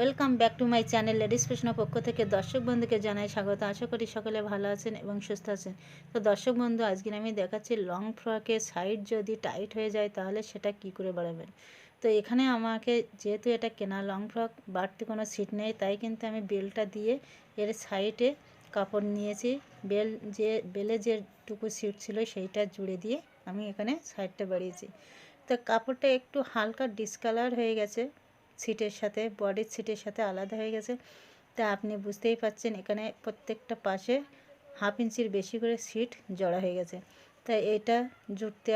Welcome back to my channel ladies Krishna পক্ষ থেকে দর্শক বন্ধুকে জানাই স্বাগত। আশা করি সকলে ভালো আছেন এবং সুস্থ আছেন। তো দর্শক বন্ধু, আজকে আমি দেখাচ্ছি লং ফ্রকের সাইড যদি টাইট হয়ে যায় তাহলে সেটা কি করে বাড়াবেন? তো এখানে আমাকে যেহেতু এটা কেনা লং ফ্রক, বাড়তি কোনো সিট নেই, তাই কিন্তু আমি বেলটা দিয়ে এর সাইডে কাপড় নিয়েছি। বেল যে, বেলে যেটুকু সিট ছিল সেইটা জুড়ে দিয়ে আমি এখানে সাইডটা বাড়িয়েছি। তো কাপড়টা একটু হালকা ডিসকালার হয়ে গেছে। সিটের সাথে বডির সিটের সাথে আলাদা হয়ে গেছে। তা আপনি বুঝতেই পাচ্ছেন এখানে প্রত্যেকটা পাশে হাফ ইঞ্চির বেশি করে সিট জড়া হয়ে গেছে। তাই এটা জুটতে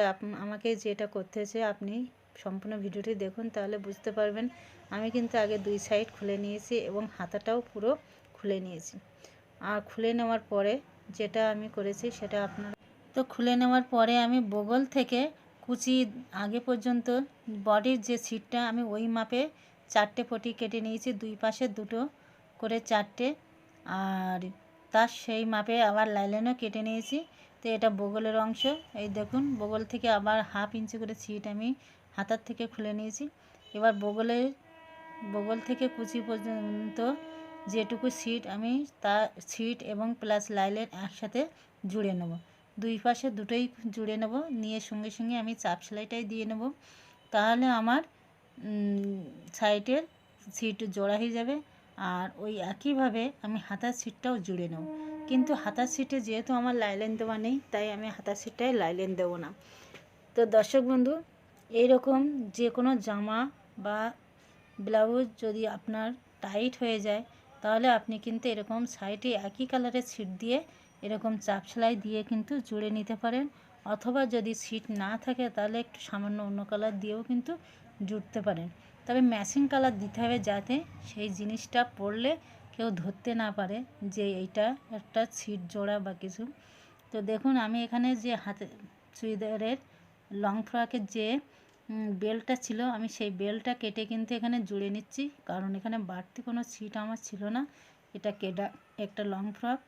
আমাকে যেটা করতে হয়েছে, আপনি সম্পূর্ণ ভিডিওটি দেখুন, তাহলে বুঝতে পারবেন। আমি কিন্তু আগে দুই সাইড খুলে নিয়েছি এবং হাতাটাও পুরো খুলে নিয়েছি। আর খুলে নেওয়ার পরে যেটা আমি করেছি, সেটা আপনার তো খুলে নেওয়ার পরে আমি বগল থেকে কুচি আগে পর্যন্ত বডির যে সিটটা আমি ওই মাপে চারটে পটি কেটে নিয়েছি, দুই পাশে দুটো করে চারটে। আর তার সেই মাপে আবার লাইলেনও কেটে নিয়েছি। তো এটা বগলের অংশ। এই দেখুন, বগল থেকে আবার হাফ ইঞ্চি করে সিট আমি হাতার থেকে খুলে নিয়েছি। এবার বগলের বগল থেকে কুচি পর্যন্ত যেটুকু সিট আমি তা সিট এবং প্লাস লাইলেন একসাথে জুড়ে নেব। দুই পাশে দুটোই জুড়ে নেব। নিয়ে সঙ্গে সঙ্গে আমি চাপ সেলাইটাই দিয়ে নেব। তাহলে আমার সাইডের সিট জোড়া হয়ে যাবে আর ওই একইভাবে আমি হাতার সিটটাও জুড়ে নেব। কিন্তু হাতার সিটে যেহেতু আমার লাইলেন দেওয়া নেই, তাই আমি হাতার সিটটায় লাইলেন দেবো না। তো দর্শক বন্ধু, এইরকম যে কোনো জামা বা ব্লাউজ যদি আপনার টাইট হয়ে যায়, তাহলে আপনি কিন্তু এরকম সাইডে একই কালারের সিট দিয়ে এরকম চাপ সেলাই দিয়ে কিন্তু জুড়ে নিতে পারেন। অথবা যদি সিট না থাকে, তাহলে একটু সামান্য অন্য কালার দিয়েও কিন্তু জুড়তে পারেন তবে ম্যাচিং কালার দিতে হবে যাতে সেই জিনিসটা পরলে কেউ ধরতে না পারে যে এইটা একটা সিট জোড়া বা কিছু। তো দেখুন, আমি এখানে যে হাতে চুড়িদারের লং ফ্রকের যে বেলটা ছিল, আমি সেই বেলটা কেটে কিন্তু এখানে জুড়ে নিচ্ছি। কারণ এখানে বাড়তি কোনো সিট আমার ছিল না। এটা কেটা একটা লং ফ্রক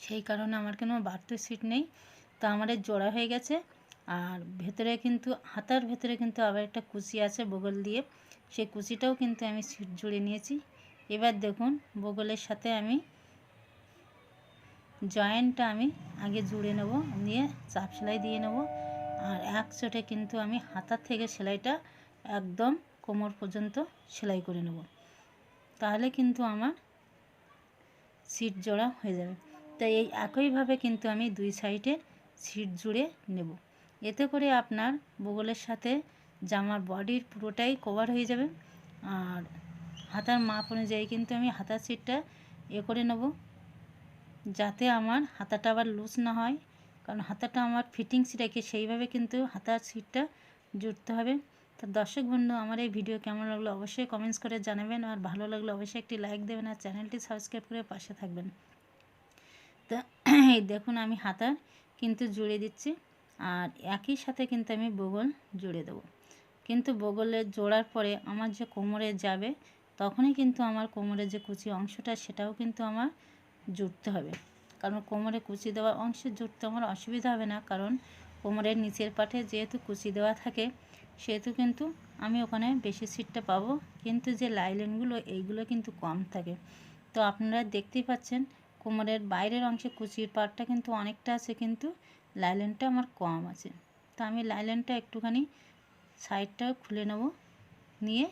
সেই কারণে আমার কোনো বাড়তি সিট নেই। তো আমার জোড়া হয়ে গেছে। আর ভেতরে কিন্তু, হাতার ভেতরে কিন্তু আবার একটা কুচি আছে বগল দিয়ে। সেই কুচিটাও কিন্তু আমি সিট জুড়ে নিয়েছি। এবার দেখুন, বগলের সাথে আমি জয়েন্টটা আমি আগে জুড়ে নেব দিয়ে চাপ সেলাই দিয়ে নেব। আর এক চোটে কিন্তু আমি হাতার থেকে সেলাইটা একদম কোমর পর্যন্ত সেলাই করে নেব। তাহলে কিন্তু আমার সিট জোড়া হয়ে যাবে। তাই এই একইভাবে কিন্তু আমি দুই সাইডে সিট জুড়ে নেব। এতে করে আপনার বগলের সাথে জামার বডির পুরোটাই কভার হয়ে যাবে। আর হাতার মাপ অনুযায়ী কিন্তু আমি হাতার সিটটা এ করে নেব, যাতে আমার হাতাটা আবার লুজ না হয়। কারণ হাতাটা আমার ফিটিংস রেখে সেইভাবে কিন্তু হাতার সিটটা জুড়তে হবে। তো দর্শক বন্ধু, আমার এই ভিডিও কেমন লাগল অবশ্যই কমেন্টস করে জানাবেন। আর ভালো লাগলে অবশ্যই একটি লাইক দেবেন আর চ্যানেলটি সাবস্ক্রাইব করে পাশে থাকবেন। তো এই দেখুন আমি হাতার কিন্তু জুড়ে দিচ্ছি। আর একই সাথে কিন্তু আমি বগল জুড়ে দেবো। কিন্তু বগলের জোড়ার পরে আমার যে কোমরে যাবে, তখনই কিন্তু আমার কোমরের যে কুচি অংশটা, সেটাও কিন্তু আমার জুড়তে হবে। কারণ কোমরে কুচি দেওয়া অংশে জুড়তে আমার অসুবিধা হবে না, কারণ কোমরের নিচের পাটে যেহেতু কুচি দেওয়া থাকে, সেহেতু কিন্তু আমি ওখানে বেশি সিটটা পাবো। কিন্তু যে লাইলেনগুলো, এইগুলো কিন্তু কম থাকে। তো আপনারা দেখতেই পাচ্ছেন, কোমরের বাইরের অংশে কুচির পাটটা কিন্তু অনেকটা আছে, কিন্তু লাইলেনটা আমার কম আছে। তো আমি লাইলেনটা একটুখানি সাইডটা খুলে নেব। নিয়ে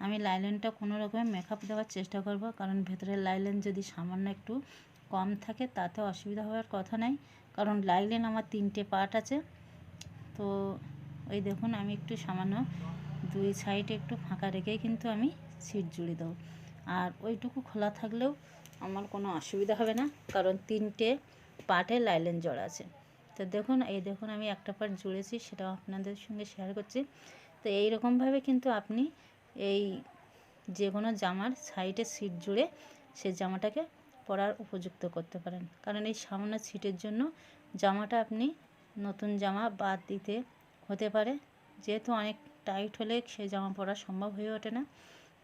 আমি লাইলেনটা কোনো রকমে মেকআপ দেওয়ার চেষ্টা করব। কারণ ভেতরের লাইলেন যদি সামান্য একটু কম থাকে, তাতে অসুবিধা হওয়ার কথা নাই। কারণ লাইলেন আমার তিনটে পার্ট আছে। তো ওই দেখুন, আমি একটু সামান্য দুই সাইডে একটু ফাঁকা রেখেই কিন্তু আমি সিট জুড়ে দেবো। আর ওইটুকু খোলা থাকলেও আমার কোনো অসুবিধা হবে না। কারণ তিনটে পার্টে লাইলেন জড়া আছে। তো দেখুন, এই দেখুন আমি একটা পার্ট জুড়েছি, সেটাও আপনাদের সঙ্গে শেয়ার করছি। তো এই রকমভাবে কিন্তু আপনি এই যে কোনো জামার সাইডে সিট জুড়ে সেই জামাটাকে পরার উপযুক্ত করতে পারেন। কারণ এই সামান্য সিটের জন্য জামাটা আপনি নতুন জামা বাদ দিতে হতে পারে। যেহেতু অনেক টাইট হলে সেই জামা পরা সম্ভব হয়ে ওঠে না।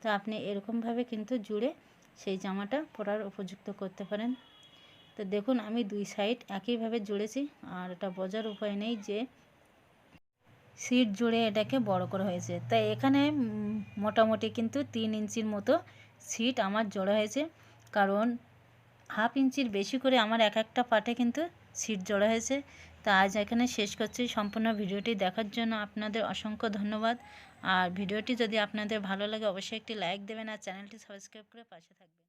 তো আপনি এরকমভাবে কিন্তু জুড়ে সেই জামাটা পরার উপযুক্ত করতে পারেন। তো দেখুন, আমি দুই সাইড একইভাবে জুড়েছি, আর এটা বোঝার উপায় নেই যে সিট জুড়ে এটাকে বড় করা হয়েছে। তাই এখানে মোটামুটি কিন্তু তিন ইঞ্চির মতো সিট আমার জোড়া হয়েছে, কারণ হাফ ইঞ্চির বেশি করে আমার এক একটা পাটে কিন্তু সিট জোড়া হয়েছে। তা আজ এখানে শেষ করছি সম্পূর্ণ ভিডিওটি দেখার জন্য। আপনাদের অসংখ্য ধন্যবাদ। আর ভিডিওটি যদি আপনাদের ভালো লাগে, অবশ্যই একটি লাইক দেবেন, আর চ্যানেলটি সাবস্ক্রাইব করে পাশে থাকবেন।